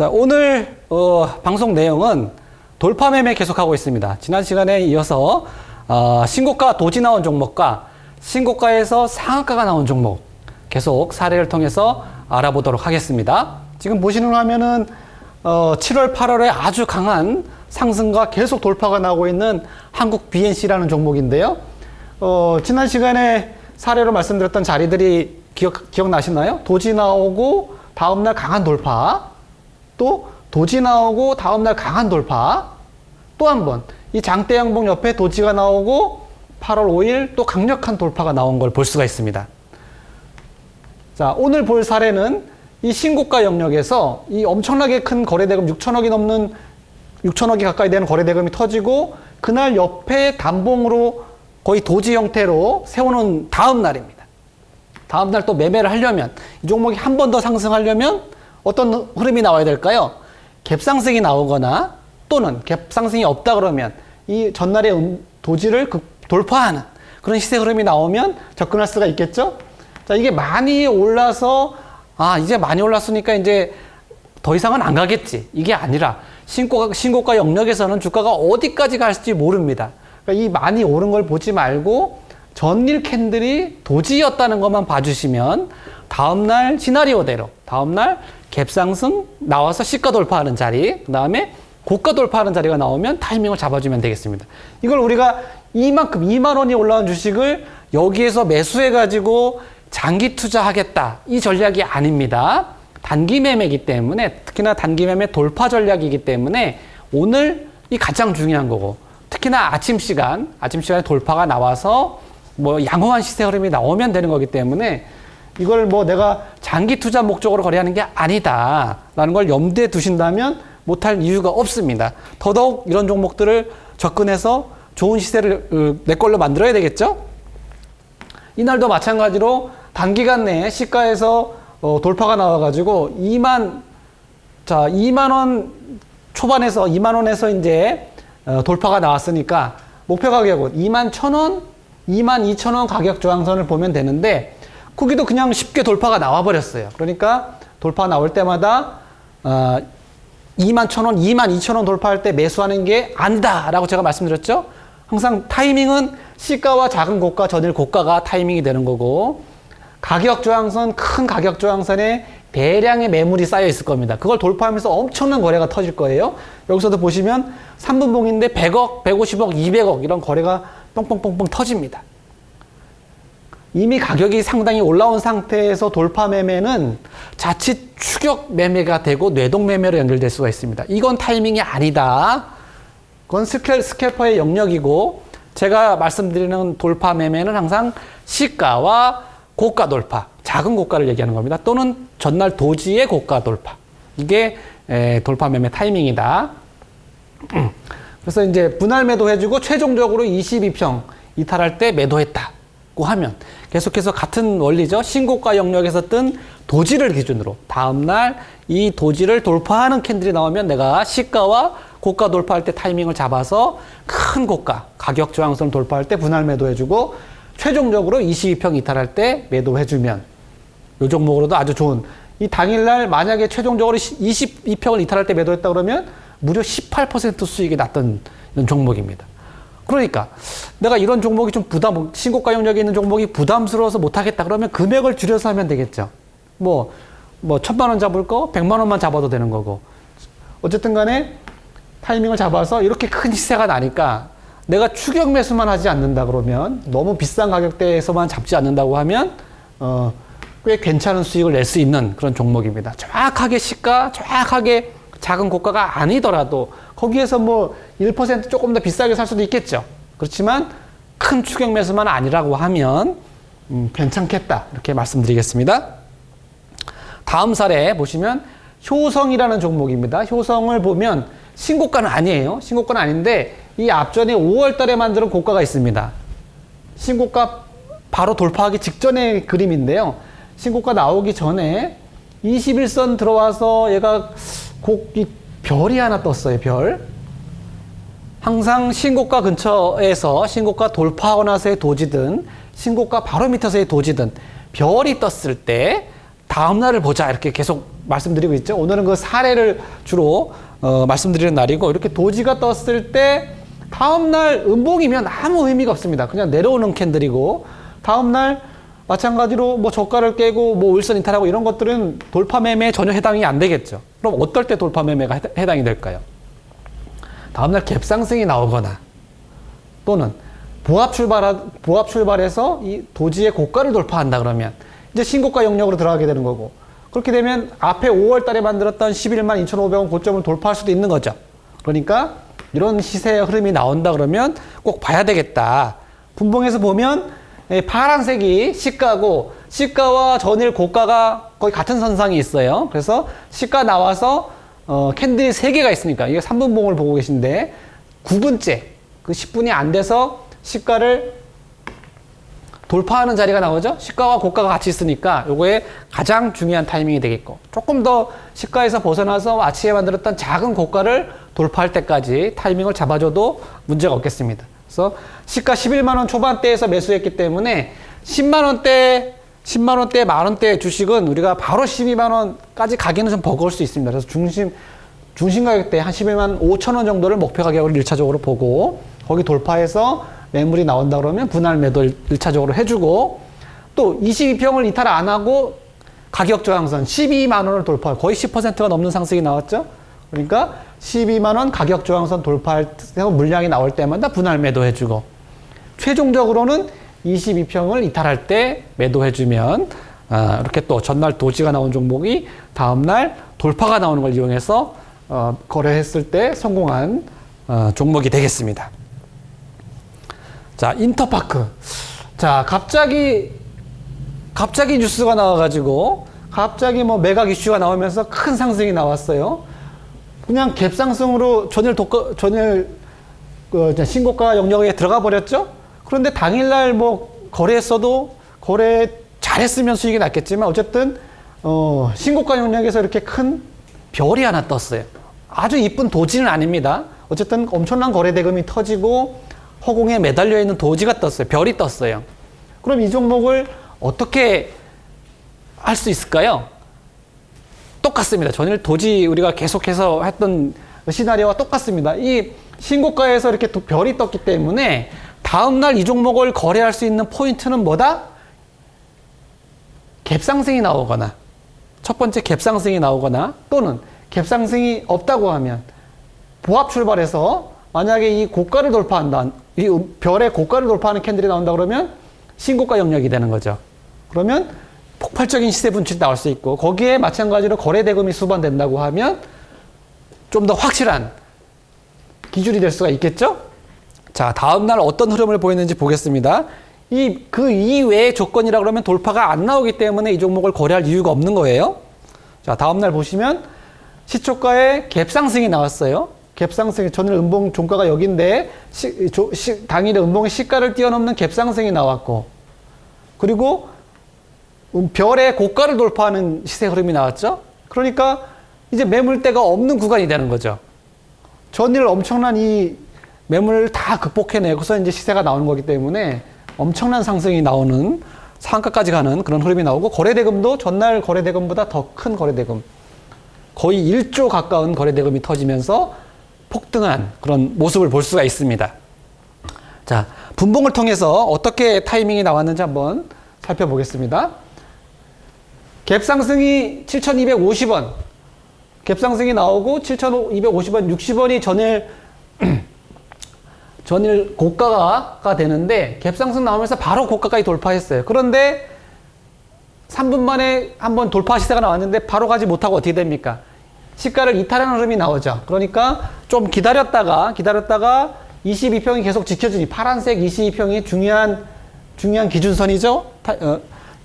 자, 오늘 어, 방송 내용은 돌파 매매 계속하고 있습니다. 지난 시간에 이어서 어, 신고가 도지 나온 종목과 신고가에서 상한가가 나온 종목 계속 사례를 통해서 알아보도록 하겠습니다. 지금 보시는 화면은 어, 7월, 8월에 아주 강한 상승과 계속 돌파가 나오고 있는 한국 BNC라는 종목인데요. 어, 지난 시간에 사례로 말씀드렸던 자리들이 기억, 기억나시나요? 도지 나오고 다음날 강한 돌파, 또 도지 나오고 다음날 강한 돌파, 또 한 번 이 장대 양봉 옆에 도지가 나오고 8월 5일 또 강력한 돌파가 나온 걸 볼 수가 있습니다. 자, 오늘 볼 사례는 이 신고가 영역에서 이 엄청나게 큰 거래대금 6천억이 넘는 6천억이 가까이 되는 거래대금이 터지고 그날 옆에 단봉으로 거의 도지 형태로 세우는 다음 날입니다. 다음 날 또 매매를 하려면 이 종목이 한 번 더 상승하려면 어떤 흐름이 나와야 될까요? 갭상승이 나오거나 또는 갭상승이 없다 그러면 이 전날의 음- 도지를 그- 돌파하는 그런 시세 흐름이 나오면 접근할 수가 있겠죠? 자, 이게 많이 올라서 아, 이제 많이 올랐으니까 이제 더 이상은 안 가겠지. 이게 아니라 신고가, 신고가 영역에서는 주가가 어디까지 갈지 모릅니다. 그러니까 이 많이 오른 걸 보지 말고 전일 캔들이 도지였다는 것만 봐주시면 다음날 시나리오대로 다음날 갭상승 나와서 시가 돌파하는 자리 그 다음에 고가 돌파하는 자리가 나오면 타이밍을 잡아주면 되겠습니다. 이걸 우리가 이만큼 2만 원이 올라온 주식을 여기에서 매수해 가지고 장기 투자하겠다 이 전략이 아닙니다. 단기 매매이기 때문에 특히나 단기 매매 돌파 전략이기 때문에 오늘 이 가장 중요한 거고 특히나 아침 시간 아침 시간에 돌파가 나와서 뭐 양호한 시세 흐름이 나오면 되는 거기 때문에 이걸 뭐 내가 장기 투자 목적으로 거래하는 게 아니다라는 걸 염두에 두신다면 못할 이유가 없습니다. 더더욱 이런 종목들을 접근해서 좋은 시세를 어, 내 걸로 만들어야 되겠죠? 이날도 마찬가지로 단기간 내에 시가에서 어, 돌파가 나와가지고 2만 자 2만 원 초반에서 2만 원에서 이제 어, 돌파가 나왔으니까 목표 가격은 2만 천 원, 2만 2천 원 가격 저항선을 보면 되는데 거기도 그냥 쉽게 돌파가 나와 버렸어요. 그러니까 돌파 나올 때마다 어, 2만 천 원, 2만 2천 원 돌파할 때 매수하는 게 아니다라고 제가 말씀드렸죠. 항상 타이밍은 시가와 작은 고가, 전일 고가가 타이밍이 되는 거고 가격 저항선, 큰 가격 저항선에 대량의 매물이 쌓여 있을 겁니다. 그걸 돌파하면서 엄청난 거래가 터질 거예요. 여기서도 보시면 3분봉인데 100억, 150억, 200억 이런 거래가 뻥뻥뻥뻥 터집니다. 이미 가격이 상당히 올라온 상태에서 돌파 매매는 자칫 추격 매매가 되고 뇌동 매매로 연결될 수가 있습니다. 이건 타이밍이 아니다. 그건 스캘, 스캘퍼의 영역이고 제가 말씀드리는 돌파 매매는 항상 시가와 고가 돌파, 작은 고가를 얘기하는 겁니다. 또는 전날 도지의 고가 돌파. 이게 에, 돌파 매매 타이밍이다. 그래서 이제 분할 매도해주고 최종적으로 22평 이탈할 때 매도했다 고 하면 계속해서 같은 원리죠. 신고가 영역에서 뜬 도지를 기준으로 다음날 이 도지를 돌파하는 캔들이 나오면 내가 시가와 고가 돌파할 때 타이밍을 잡아서 큰 고가 가격 저항선을 돌파할 때 분할 매도해주고 최종적으로 22평 이탈할 때 매도해주면 요 종목으로도 아주 좋은 이 당일날 만약에 최종적으로 22평을 이탈할 때 매도했다 그러면 무려 18% 수익이 났던 종목입니다. 그러니까 내가 이런 종목이 좀 부담 신고가 영역에 있는 종목이 부담스러워서 못하겠다 그러면 금액을 줄여서 하면 되겠죠. 뭐 뭐 천만 원 잡을 거 백만 원만 잡아도 되는 거고 어쨌든 간에 타이밍을 잡아서 이렇게 큰 시세가 나니까 내가 추격 매수만 하지 않는다 그러면 너무 비싼 가격대에서만 잡지 않는다고 하면 어, 꽤 괜찮은 수익을 낼 수 있는 그런 종목입니다. 정확하게 시가, 정확하게 작은 고가가 아니더라도 거기에서 뭐 1% 조금 더 비싸게 살 수도 있겠죠. 그렇지만 큰 추격 매수만 아니라고 하면 음, 괜찮겠다 이렇게 말씀드리겠습니다. 다음 사례 보시면 효성이라는 종목입니다. 효성을 보면 신고가는 아니에요. 신고가는 아닌데 이 앞전에 5월 달에 만든 고가가 있습니다. 신고가 바로 돌파하기 직전의 그림인데요. 신고가 나오기 전에 21선 들어와서 얘가 곡이 별이 하나 떴어요. 별. 항상 신고가 근처에서 신고가 돌파하고 나서의 도지든 신고가 바로 밑에서의 도지든 별이 떴을 때 다음 날을 보자 이렇게 계속 말씀드리고 있죠. 오늘은 그 사례를 주로 어, 말씀드리는 날이고 이렇게 도지가 떴을 때 다음 날 음봉이면 아무 의미가 없습니다. 그냥 내려오는 캔들이고 다음 날 마찬가지로 뭐 저가를 깨고 뭐 울선 이탈하고 이런 것들은 돌파 매매에 전혀 해당이 안 되겠죠. 그럼 어떨 때 돌파 매매가 해- 해당이 될까요? 다음날 갭 상승이 나오거나 또는 보합 출발 보합 출발해서 이 도지의 고가를 돌파한다 그러면 이제 신고가 영역으로 들어가게 되는 거고 그렇게 되면 앞에 5월 달에 만들었던 11만 2,500원 고점을 돌파할 수도 있는 거죠. 그러니까 이런 시세의 흐름이 나온다 그러면 꼭 봐야 되겠다. 분봉에서 보면 예, 파란색이 시가고 시가와 전일 고가가 거의 같은 선상이 있어요. 그래서 시가 나와서 어, 캔들이 3개가 있으니까 이게 3분봉을 보고 계신데 9분째 그 10분이 안 돼서 시가를 돌파하는 자리가 나오죠. 시가와 고가가 같이 있으니까 요거에 가장 중요한 타이밍이 되겠고 조금 더 시가에서 벗어나서 아침에 만들었던 작은 고가를 돌파할 때까지 타이밍을 잡아줘도 문제가 없겠습니다. 그래서 시가 11만 원 초반대에서 매수했기 때문에 10만 원대 10만 원대, 만 원대 주식은 우리가 바로 12만 원까지 가기는 좀 버거울 수 있습니다. 그래서 중심 중심 가격대 한 11만 5천 원 정도를 목표 가격으로 일차적으로 보고 거기 돌파해서 매물이 나온다 그러면 분할 매도 일차적으로 해주고 또 22평을 이탈 안 하고 가격 저항선 12만 원을 돌파 거의 10%가 넘는 상승이 나왔죠. 그러니까 12만 원 가격 저항선 돌파할 때 물량이 나올 때마다 분할 매도 해 주고 최종적으로는 22평을 이탈할 때 매도해 주면 아, 이렇게 또 전날 도지가 나온 종목이 다음날 돌파가 나오는 걸 이용해서 어, 거래했을 때 성공한 어, 종목이 되겠습니다. 자 인터파크 자 갑자기 갑자기 뉴스가 나와 가지고 갑자기 뭐 매각 이슈가 나오면서 큰 상승이 나왔어요. 그냥 갭상승으로 전일 독가 전일 그 신고가 영역에 들어가 버렸죠. 그런데 당일날 뭐 거래했어도 거래 잘했으면 수익이 났겠지만 어쨌든 어 신고가 영역에서 이렇게 큰 별이 하나 떴어요. 아주 이쁜 도지는 아닙니다. 어쨌든 엄청난 거래 대금이 터지고 허공에 매달려 있는 도지가 떴어요. 별이 떴어요. 그럼 이 종목을 어떻게 할 수 있을까요? 똑같습니다. 전일 도지 우리가 계속해서 했던 시나리오와 똑같습니다. 이 신고가에서 이렇게 도- 별이 떴기 때문에 다음날 이 종목을 거래할 수 있는 포인트는 뭐다? 갭상승이 나오거나 첫 번째 갭상승이 나오거나 또는 갭상승이 없다고 하면 보합 출발해서 만약에 이 고가를 돌파한다, 이 음- 별의 고가를 돌파하는 캔들이 나온다 그러면 신고가 영역이 되는 거죠. 그러면 폭발적인 시세 분출이 나올 수 있고 거기에 마찬가지로 거래 대금이 수반된다고 하면 좀 더 확실한 기준이 될 수가 있겠죠? 자, 다음 날 어떤 흐름을 보이는지 보겠습니다. 이, 그 이외의 조건이라 그러면 돌파가 안 나오기 때문에 이 종목을 거래할 이유가 없는 거예요. 자, 다음 날 보시면 시초가에 갭 상승이 나왔어요. 갭 상승이 전일 음봉 종가가 여기인데 시, 조, 시, 당일에 음봉의 시가를 뛰어넘는 갭 상승이 나왔고 그리고 음, 별의 고가를 돌파하는 시세 흐름이 나왔죠. 그러니까 이제 매물대가 없는 구간이 되는 거죠. 전일 엄청난 이 매물을 다 극복해내고서 이제 시세가 나오는 거기 때문에 엄청난 상승이 나오는 상가까지 가는 그런 흐름이 나오고 거래대금도 전날 거래대금보다 더 큰 거래대금 거의 1조 가까운 거래대금이 터지면서 폭등한 그런 모습을 볼 수가 있습니다. 자, 분봉을 통해서 어떻게 타이밍이 나왔는지 한번 살펴보겠습니다. 갭상승이 7,250원. 갭상승이 나오고 7,250원, 60원이 전일 전일 고가가 되는데 갭상승 나오면서 바로 고가까지 돌파했어요. 그런데 3분 만에 한번 돌파 시세가 나왔는데 바로 가지 못하고 어떻게 됩니까? 시가를 이탈하는 흐름이 나오죠. 그러니까 좀 기다렸다가 기다렸다가 22평이 계속 지켜주니 파란색 22평이 중요한 중요한 기준선이죠. 타- 어,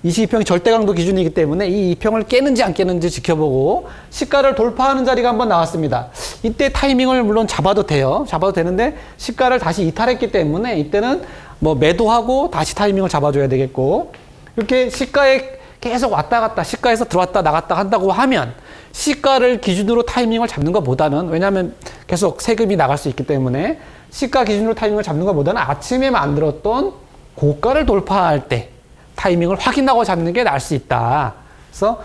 22평이 절대 강도 기준이기 때문에 이 2평을 깨는지 안 깨는지 지켜보고 시가를 돌파하는 자리가 한번 나왔습니다. 이때 타이밍을 물론 잡아도 돼요. 잡아도 되는데 시가를 다시 이탈했기 때문에 이때는 뭐 매도하고 다시 타이밍을 잡아줘야 되겠고 이렇게 시가에 계속 왔다 갔다 시가에서 들어왔다 나갔다 한다고 하면 시가를 기준으로 타이밍을 잡는 것보다는 왜냐하면 계속 세금이 나갈 수 있기 때문에 시가 기준으로 타이밍을 잡는 것보다는 아침에 만들었던 고가를 돌파할 때 타이밍을 확인하고 잡는 게 나을 수 있다. 그래서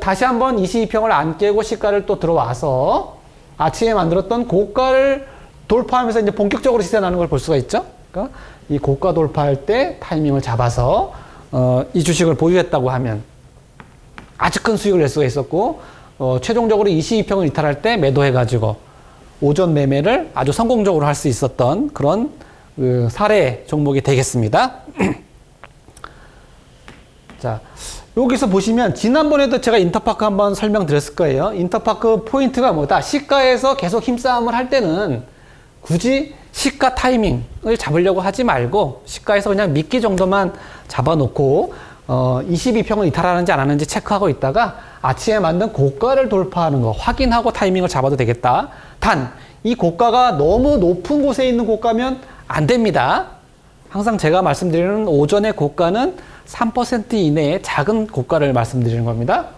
다, 시 한번 22평을 안 깨고 시가를 또 들어와서 아침에 만들었던 고가를 돌파하면서 이제 본격적으로 시세 나는 걸 볼 수가 있죠. 그러니까 이 고가 돌파할 때 타이밍을 잡아서 어, 이 주식을 보유했다고 하면 아주 큰 수익을 낼 수가 있었고 어, 최종적으로 22평을 이탈할 때 매도해가지고 오전 매매를 아주 성공적으로 할 수 있었던 그런 그 사례 종목이 되겠습니다. 자, 여기서 보시면 지난번에도 제가 인터파크 한번 설명드렸을 거예요. 인터파크 포인트가 뭐다? 시가에서 계속 힘싸움을 할 때는 굳이 시가 타이밍을 잡으려고 하지 말고 시가에서 그냥 미끼 정도만 잡아놓고 어, 22평을 이탈하는지 안 하는지 체크하고 있다가 아침에 만든 고가를 돌파하는 거 확인하고 타이밍을 잡아도 되겠다. 단, 이 고가가 너무 높은 곳에 있는 고가면 안 됩니다. 항상 제가 말씀드리는 오전의 고가는 3% 이내의 작은 고가를 말씀드리는 겁니다.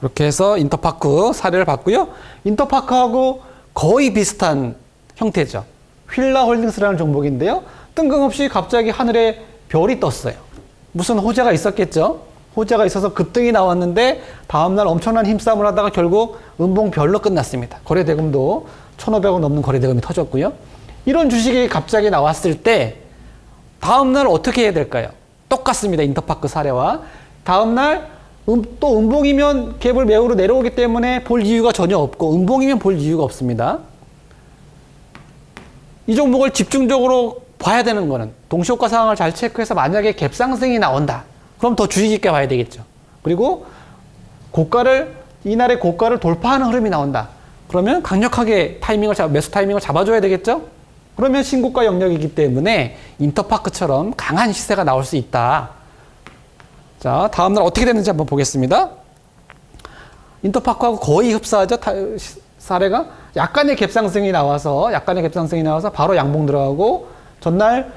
이렇게 해서 인터파크 사례를 봤고요. 인터파크하고 거의 비슷한 형태죠. 휠라 홀딩스라는 종목인데요. 뜬금없이 갑자기 하늘에 별이 떴어요. 무슨 호재가 있었겠죠? 호재가 있어서 급등이 나왔는데 다음날 엄청난 힘싸움을 하다가 결국 음봉 별로 끝났습니다. 거래대금도 1,500원 넘는 거래대금이 터졌고요. 이런 주식이 갑자기 나왔을 때 다음날 어떻게 해야 될까요? 똑같습니다. 인터파크 사례와. 다음날 음, 또 음봉이면 갭을 매우로 내려오기 때문에 볼 이유가 전혀 없고 음봉이면 볼 이유가 없습니다. 이 종목을 집중적으로 봐야 되는 거는 동시효과 상황을 잘 체크해서 만약에 갭 상승이 나온다. 그럼 더 주의 깊게 봐야 되겠죠. 그리고 고가를 이날의 고가를 돌파하는 흐름이 나온다. 그러면 강력하게 타이밍을 잡 매수 타이밍을 잡아줘야 되겠죠. 그러면 신고가 영역이기 때문에 인터파크처럼 강한 시세가 나올 수 있다. 자, 다음 날 어떻게 됐는지 한번 보겠습니다. 인터파크하고 거의 흡사하죠. 타, 사례가 약간의 갭상승이 나와서 약간의 갭상승이 나와서 바로 양봉 들어가고 전날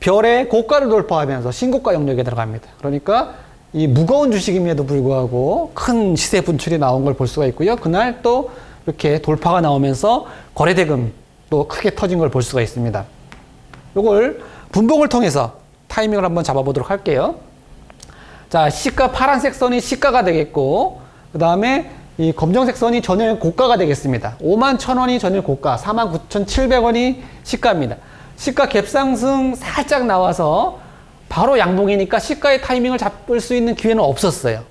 별의 고가를 돌파하면서 신고가 영역에 들어갑니다. 그러니까 이 무거운 주식임에도 불구하고 큰 시세 분출이 나온 걸 볼 수가 있고요. 그날 또 이렇게 돌파가 나오면서 거래대금 또 크게 터진 걸 볼 수가 있습니다. 이걸 분봉을 통해서 타이밍을 한번 잡아보도록 할게요. 자, 시가 파란색 선이 시가가 되겠고, 그 다음에 이 검정색 선이 전일 고가가 되겠습니다. 5만 1,000원이 전일 고가, 4만 9,700원이 시가입니다. 시가 갭상승 살짝 나와서 바로 양봉이니까 시가의 타이밍을 잡을 수 있는 기회는 없었어요.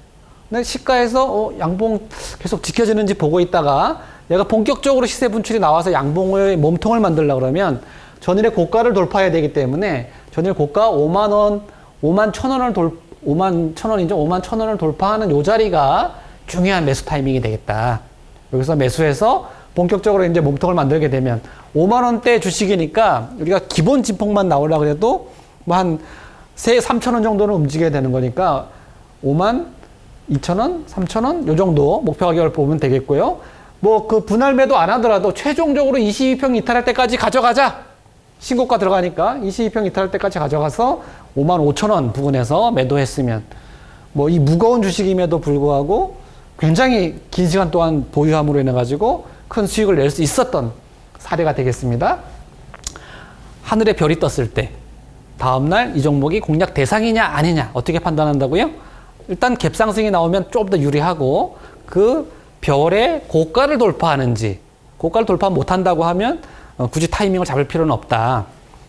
근데 시가에서 어, 양봉 계속 지켜지는지 보고 있다가 얘가 본격적으로 시세 분출이 나와서 양봉을 몸통을 만들려 그러면 전일의 고가를 돌파해야 되기 때문에 전일 고가 5만 원, 5만 1천 원을 돌 5만 1천 원이죠. 5만 1천 원을 돌파하는 요 자리가 중요한 매수 타이밍이 되겠다. 여기서 매수해서 본격적으로 이제 몸통을 만들게 되면 5만 원대 주식이니까 우리가 기본 진폭만 나오려고 해도 뭐한 3천 원 정도는 움직여야 되는 거니까 5만 2천 원, 3천 원, 요 정도 목표 가격을 보면 되겠고요. 뭐 그 분할 매도 안 하더라도 최종적으로 22평 이탈할 때까지 가져가자. 신고가 들어가니까 22평 이탈할 때까지 가져가서 5만 5천 원 부근에서 매도했으면 뭐 이 무거운 주식임에도 불구하고 굉장히 긴 시간 동안 보유함으로 인해 가지고 큰 수익을 낼 수 있었던 사례가 되겠습니다. 하늘에 별이 떴을 때 다음날 이 종목이 공략 대상이냐 아니냐 어떻게 판단한다고요? 일단 갭상승이 나오면 좀더 유리하고 그 별의 고가를 돌파하는지 고가를 돌파 못한다고 하면 어, 굳이 타이밍을 잡을 필요는 없다.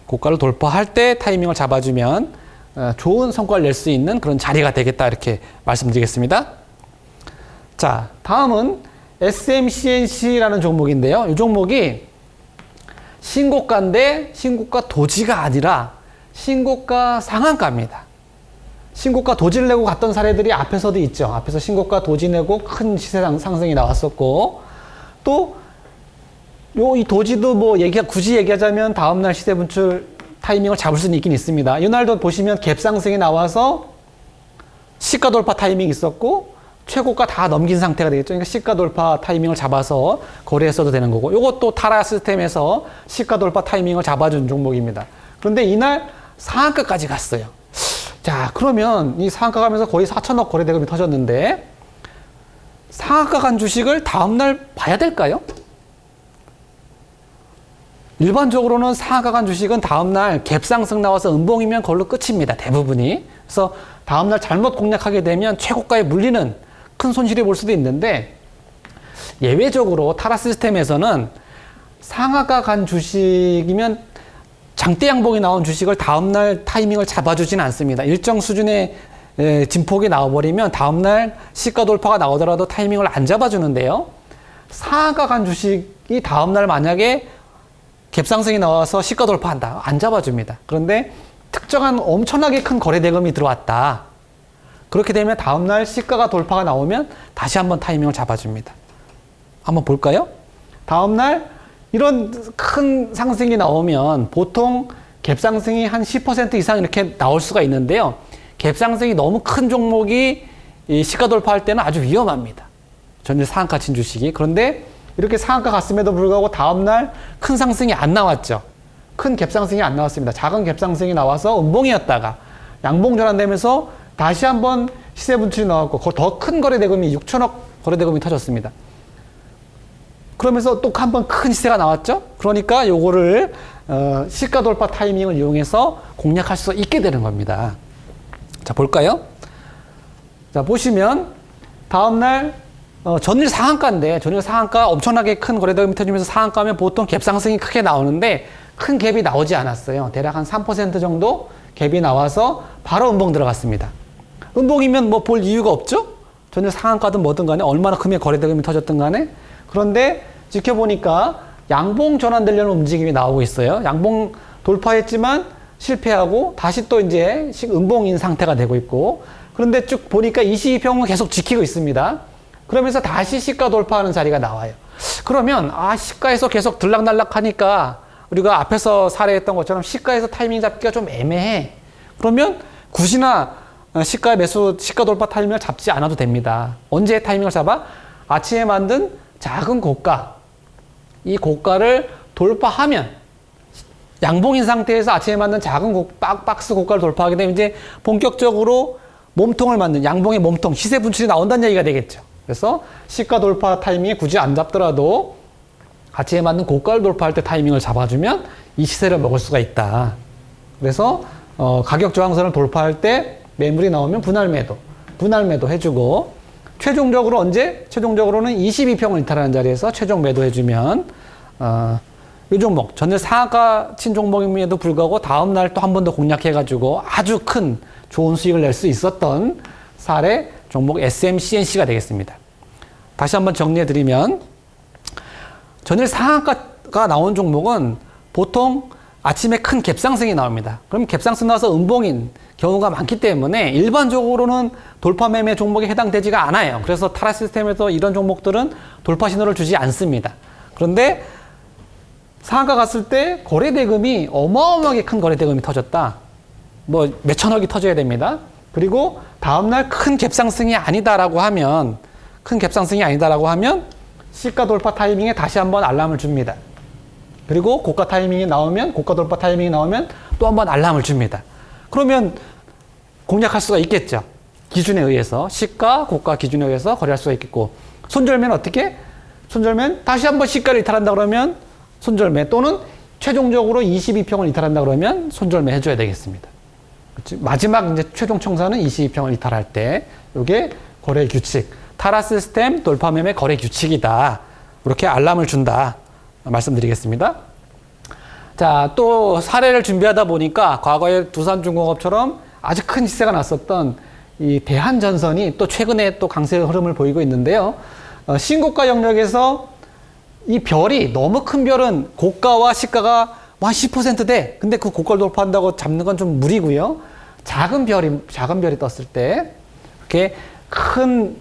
고가를 돌파할 때 타이밍을 잡아주면 어, 좋은 성과를 낼 수 있는 그런 자리가 되겠다 이렇게 말씀드리겠습니다. 자, 다음은 SMCNC라는 종목인데요. 이 종목이 신고가인데 신고가 도지가 아니라 신고가 상한가입니다. 신고가 도지를 내고 갔던 사례들이 앞에서도 있죠. 앞에서 신고가 도지 내고 큰 시세 상승이 나왔었고 또 요 이 도지도 뭐 얘기 굳이 얘기하자면 다음 날 시세 분출 타이밍을 잡을 수는 있긴 있습니다. 이날도 보시면 갭 상승이 나와서 시가 돌파 타이밍이 있었고 최고가 다 넘긴 상태가 되겠죠. 그러니까 시가 돌파 타이밍을 잡아서 거래했어도 되는 거고, 이것도 타라 시스템에서 시가 돌파 타이밍을 잡아준 종목입니다. 그런데 이날 상한가까지 갔어요. 자, 그러면 이 상한가 가면서 거의 4천억 거래 대금이 터졌는데 상한가 간 주식을 다음 날 봐야 될까요? 일반적으로는 상한가 간 주식은 다음 날 갭상승 나와서 음봉이면 그걸로 끝입니다. 대부분이. 그래서 다음 날 잘못 공략하게 되면 최고가에 물리는 큰 손실이 볼 수도 있는데 예외적으로 타라 시스템에서는 상하가 간 주식이면 장대 양봉이 나온 주식을 다음날 타이밍을 잡아주지는 않습니다. 일정 수준의 에, 진폭이 나와버리면 다음날 시가 돌파가 나오더라도 타이밍을 안 잡아주는데요. 상하가 간 주식이 다음날 만약에 갭상승이 나와서 시가 돌파한다. 안 잡아줍니다. 그런데 특정한 엄청나게 큰 거래 대금이 들어왔다. 그렇게 되면 다음날 시가가 돌파가 나오면 다시 한번 타이밍을 잡아줍니다. 한번 볼까요? 다음날 이런 큰 상승이 나오면 보통 갭상승이 한 10% 이상 이렇게 나올 수가 있는데요. 갭상승이 너무 큰 종목이 이 시가 돌파할 때는 아주 위험합니다. 전일 상한가 친 주식이. 그런데 이렇게 상한가 갔음에도 불구하고 다음날 큰 상승이 안 나왔죠. 큰 갭상승이 안 나왔습니다. 작은 갭상승이 나와서 음봉이었다가 양봉 전환되면서 다시 한번 시세 분출이 나왔고 더 큰 거래 대금이 6천억 거래 대금이 터졌습니다. 그러면서 또 한 번 큰 시세가 나왔죠. 그러니까 요거를 어, 시가 돌파 타이밍을 이용해서 공략할 수 있게 되는 겁니다. 자 볼까요? 자 보시면 다음날 어, 전일 상한가인데 전일 상한가 엄청나게 큰 거래대금이 터지면서 상한가면 보통 갭 상승이 크게 나오는데 큰 갭이 나오지 않았어요. 대략 한 3% 정도 갭이 나와서 바로 음봉 들어갔습니다. 음봉이면 뭐 볼 이유가 없죠? 전일 상한가든 뭐든 간에 얼마나 크면 거래대금이 터졌든 간에 그런데 지켜보니까 양봉 전환되려는 움직임이 나오고 있어요. 양봉 돌파했지만 실패하고 다시 또 이제 음봉인 상태가 되고 있고 그런데 쭉 보니까 22평은 계속 지키고 있습니다. 그러면서 다시 시가 돌파하는 자리가 나와요. 그러면 아 시가에서 계속 들락날락 하니까 우리가 앞에서 사례했던 것처럼 시가에서 타이밍 잡기가 좀 애매해. 그러면 굳이나 시가 매수 시가 돌파 타이밍을 잡지 않아도 됩니다. 언제 타이밍을 잡아? 아침에 만든 작은 고가 이 고가를 돌파하면 양봉인 상태에서 아침에 만든 작은 고, 박스 고가를 돌파하게 되면 이제 본격적으로 몸통을 만든 양봉의 몸통 시세 분출이 나온다는 얘기가 되겠죠. 그래서 시가 돌파 타이밍에 굳이 안 잡더라도 가치에 맞는 고가를 돌파할 때 타이밍을 잡아주면 이 시세를 먹을 수가 있다. 그래서 어, 가격 저항선을 돌파할 때 매물이 나오면 분할 매도, 분할 매도 해주고 최종적으로 언제? 최종적으로는 22평을 이탈하는 자리에서 최종 매도해주면 어, 이 종목 전일 상하가 친 종목임에도 불구하고 다음 날 또 한 번 더 공략해가지고 아주 큰 좋은 수익을 낼 수 있었던 사례 종목 SMCNC가 되겠습니다. 다시 한번 정리해드리면 전일 상한가가 나온 종목은 보통 아침에 큰 갭상승이 나옵니다. 그럼 갭상승 나와서 음봉인 경우가 많기 때문에 일반적으로는 돌파 매매 종목에 해당되지가 않아요. 그래서 타라 시스템에서 이런 종목들은 돌파 신호를 주지 않습니다. 그런데 상한가 갔을 때 거래 대금이 어마어마하게 큰 거래 대금이 터졌다. 뭐 몇천억이 터져야 됩니다. 그리고 다음날 큰 갭상승이 아니다라고 하면 큰 갭상승이 아니다라고 하면 시가 돌파 타이밍에 다시 한번 알람을 줍니다. 그리고 고가 타이밍이 나오면 고가 돌파 타이밍이 나오면 또 한 번 알람을 줍니다. 그러면 공략할 수가 있겠죠. 기준에 의해서 시가 고가 기준에 의해서 거래할 수가 있겠고 손절매는 어떻게? 손절매는 다시 한번 시가를 이탈한다 그러면 손절매 또는 최종적으로 22평을 이탈한다 그러면 손절매 해줘야 되겠습니다. 마지막 이제 최종 청산은 22평을 이탈할 때 이게 거래 규칙, 타라 시스템 돌파 매매 거래 규칙이다. 이렇게 알람을 준다. 말씀드리겠습니다. 자, 또 사례를 준비하다 보니까 과거에 두산중공업처럼 아주 큰 시세가 났었던 이 대한전선이 또 최근에 또 강세 흐름을 보이고 있는데요. 어, 신고가 영역에서 이 별이 너무 큰 별은 고가와 시가가 한 10% 돼. 근데 그 고가를 돌파한다고 잡는 건 좀 무리고요. 작은 별이 작은 별이 떴을 때 이렇게 큰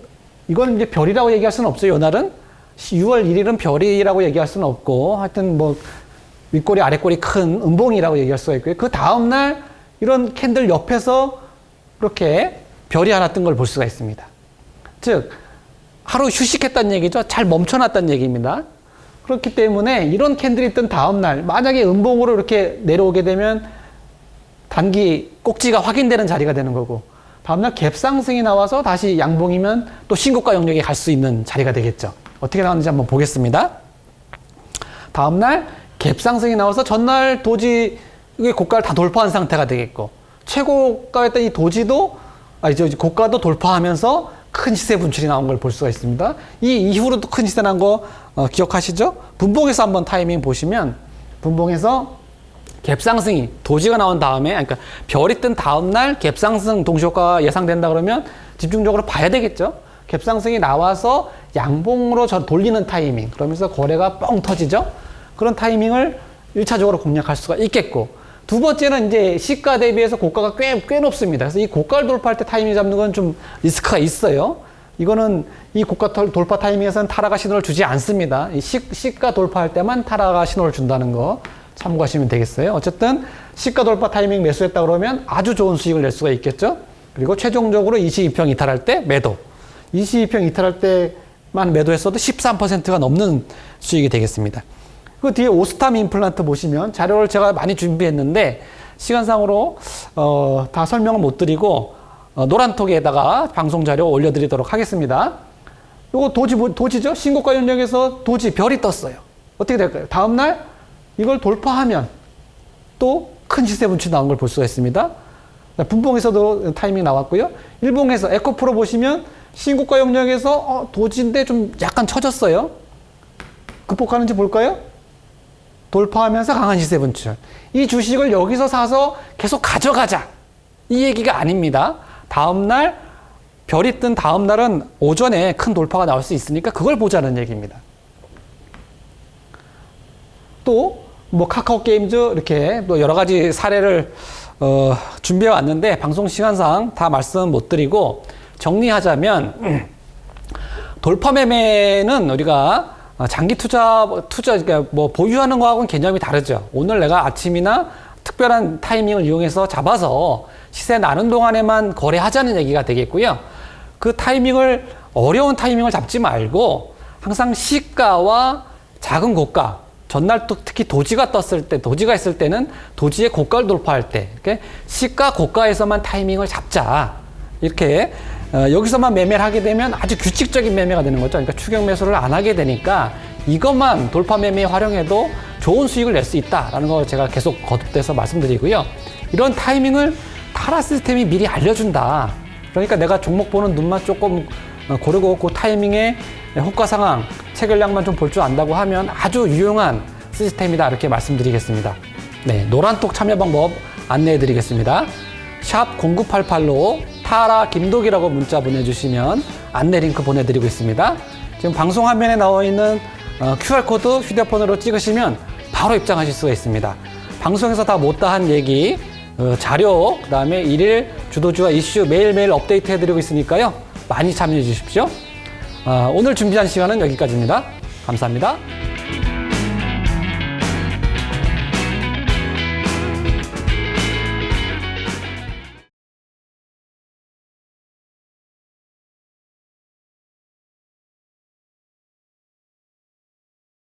이건 이제 별이라고 얘기할 수는 없어요. 이날은 6월 1일은 별이라고 얘기할 수는 없고 하여튼 뭐 윗꼬리 아랫꼬리 큰 음봉이라고 얘기할 수가 있고요. 그 다음 날 이런 캔들 옆에서 이렇게 별이 하나 뜬 걸 볼 수가 있습니다. 즉 하루 휴식했다는 얘기죠. 잘 멈춰놨다는 얘기입니다. 그렇기 때문에 이런 캔들이 뜬 다음 날 만약에 음봉으로 이렇게 내려오게 되면 단기 꼭지가 확인되는 자리가 되는 거고 다음날 갭상승이 나와서 다시 양봉이면 또 신고가 영역에 갈 수 있는 자리가 되겠죠. 어떻게 나왔는지 한번 보겠습니다. 다음날 갭 상승이 나와서 전날 도지의 고가를 다 돌파한 상태가 되겠고 최고가였던 이 도지도 아 이제 고가도 돌파하면서 큰 시세 분출이 나온 걸 볼 수가 있습니다. 이 이후로도 큰 시세 난거 어, 기억하시죠? 분봉에서 한번 타이밍 보시면 분봉에서 갭 상승이 도지가 나온 다음에 그러니까 별이 뜬 다음 날 갭 상승 동시효과가 예상된다 그러면 집중적으로 봐야 되겠죠. 갭 상승이 나와서 양봉으로 저 돌리는 타이밍 그러면서 거래가 뻥 터지죠. 그런 타이밍을 일차적으로 공략할 수가 있겠고 두 번째는 이제 시가 대비해서 고가가 꽤, 꽤 높습니다. 그래서 이 고가를 돌파할 때 타이밍 잡는 건 좀 리스크가 있어요. 이거는 이 고가 털- 돌파 타이밍에서는 타라가 신호를 주지 않습니다. 이 시, 시가 돌파할 때만 타라가 신호를 준다는 거 참고하시면 되겠어요. 어쨌든 시가 돌파 타이밍 매수했다 그러면 아주 좋은 수익을 낼 수가 있겠죠. 그리고 최종적으로 22평 이탈할 때 매도. 22평 이탈할 때만 매도했어도 13%가 넘는 수익이 되겠습니다. 그 뒤에 오스탐 임플란트 보시면 자료를 제가 많이 준비했는데 시간상으로 어, 다 설명을 못 드리고 어, 노란톡에다가 방송 자료 올려드리도록 하겠습니다. 요거 도지 뭐- 도지죠? 신고가 연령에서 도지 별이 떴어요. 어떻게 될까요? 다음 날 이걸 돌파하면 또 큰 시세 분출 나온 걸 볼 수가 있습니다. 분봉에서도 타이밍 나왔고요. 일봉에서 에코프로 보시면 신고가 영역에서 어, 도지인데 좀 약간 처졌어요. 극복하는지 볼까요? 돌파하면서 강한 시세 분출. 이 주식을 여기서 사서 계속 가져가자. 이 얘기가 아닙니다. 다음날 별이 뜬 다음 날은 오전에 큰 돌파가 나올 수 있으니까 그걸 보자는 얘기입니다. 또 뭐 카카오 게임즈 이렇게 또 여러 가지 사례를 어, 준비해 왔는데 방송 시간상 다 말씀 못 드리고 정리하자면 돌파 매매는 우리가 장기 투자 투자 그러니까 뭐 보유하는 거하고는 개념이 다르죠. 오늘 내가 아침이나 특별한 타이밍을 이용해서 잡아서 시세 나는 동안에만 거래하자는 얘기가 되겠고요. 그 타이밍을 어려운 타이밍을 잡지 말고 항상 시가와 작은 고가 전날 또 특히 도지가 떴을 때 도지가 있을 때는 도지의 고가를 돌파할 때 이렇게 시가 고가에서만 타이밍을 잡자 이렇게 어, 여기서만 매매를 하게 되면 아주 규칙적인 매매가 되는 거죠. 그러니까 추격 매수를 안 하게 되니까 이것만 돌파 매매에 활용해도 좋은 수익을 낼 수 있다라는 걸 제가 계속 거듭돼서 말씀드리고요. 이런 타이밍을 타라 시스템이 미리 알려준다. 그러니까 내가 종목 보는 눈만 조금 어, 고르고 그 타이밍에 호가 상황, 체결량만 좀 볼 줄 안다고 하면 아주 유용한 시스템이다 이렇게 말씀드리겠습니다. 네, 노란톡 참여 방법 안내해 드리겠습니다. 샵 0988로 타라 김독이라고 문자 보내주시면 안내 링크 보내드리고 있습니다. 지금 방송 화면에 나와 있는 어, QR코드 휴대폰으로 찍으시면 바로 입장하실 수가 있습니다. 방송에서 다 못다한 얘기, 어, 자료, 그 다음에 일일 주도주와 이슈 매일매일 업데이트 해드리고 있으니까요. 많이 참여해 주십시오. 어, 오늘 준비한 시간은 여기까지입니다. 감사합니다.